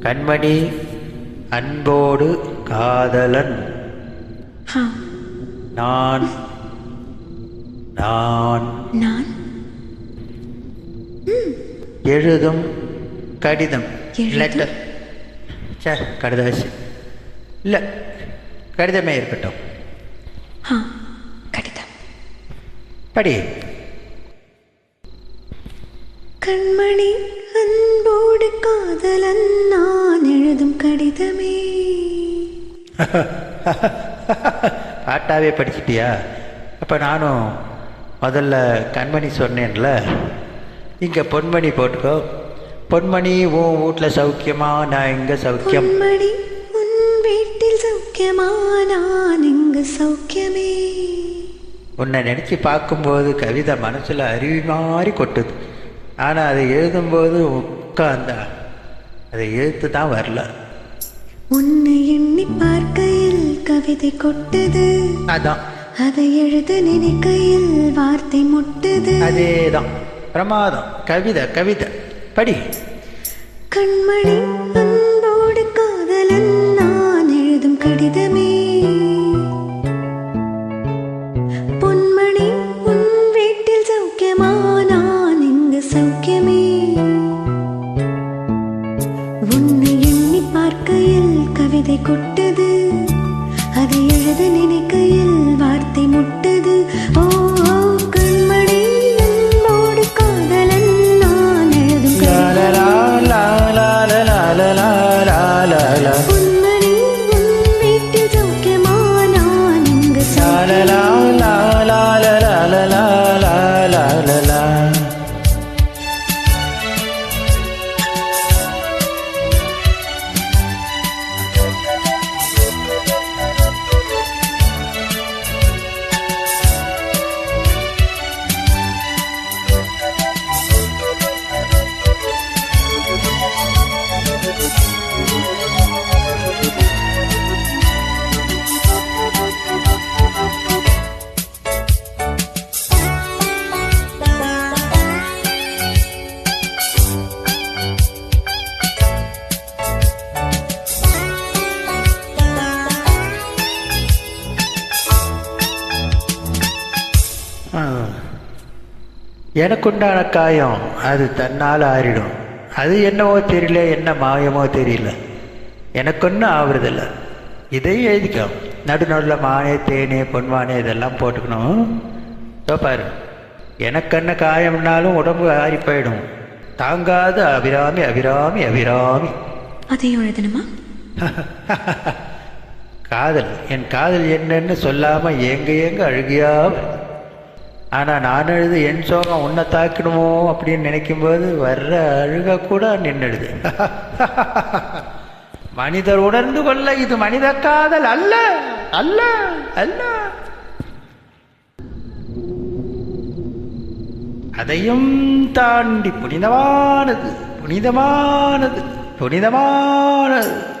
கண்மணி அன்போடு காதலன். நான் நான். நான்? எழுதும் கடிதம்? லெட்டர் சே கடிதாசி. இல்லை கடிதமே இருக்கட்டும். கடிதம். படி. கண்மணி அன்போடு காதலன் நான் எழுதும் கடிதமே. பாட்டாவே படிச்சிட்டியா? அப்போ நானும் முதல்ல கண்மணி சொன்னேன்ல. இங்கே பொன்மணி போட்டுக்கோ. பொன்மணி உன் வீட்டில் சௌக்கியமா? நான் இங்கே சௌக்கியம். பொன்மணி உன் வீட்டில் சௌக்கியமா? நான் இங்கு சௌக்கியமே. உன்னை நினச்சி பார்க்கும்போது கவிதை மனசில் அருவி மாதிரி கொட்டுது. ஆனால் அதை எழுதும்போது உட்காந்தா அதை எழுத்து தான் வரல. உன்னை எண்ணி பார்க்கையில் கவிதை கொட்டுது. அதான். அதை எழுத நினைக்கையில் வார்த்தை முட்டுது. அதே தான் பிரமாதம். கவிதை கவிதை. படி. கண்மணி la la la எனக்குண்டான காயம் அது தன்னால் ஆறிடும். அது என்னவோ தெரியல என்ன மாயமோ தெரியல. எனக்கு ஒன்றும் ஆகுறதில்ல இதையும் எழுதிக்கோ. நடு நடுவில் மானே தேனே பொன்மானே இதெல்லாம் போட்டுக்கணும். பாரு. எனக்கு என்ன காயம்னாலும் உடம்பு ஆறி போயிடும் தாங்காத அபிராமி அபிராமி அபிராமி. அதையும் எழுதணுமா? காதல். என் காதல் என்னன்னு சொல்லாமல் ஏங்க ஏங்க அழுகியா? வருது. ஆனா நான் அழுது என் சோகம் உன்னை தாக்கணுமோ அப்படின்னு நினைக்கும்போது வர்ற அழுக கூட நின்றுடுது மனிதர் உணர்ந்து கொள்ள இது மனித காதல் அல்ல. அல்ல. அல்ல. அதையும் தாண்டி புனிதமானது புனிதமானது புனிதமானது.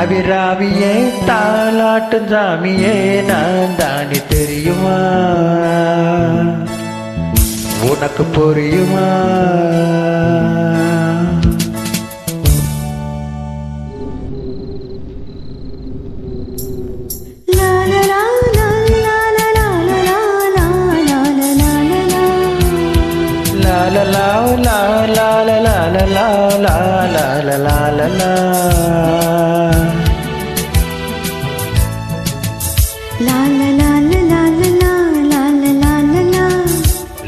அபிராமியே தாலாட்டும் சாமியே நான் தானே தெரியுமா உனக்கு புரியுமா la la la la la la la la la la la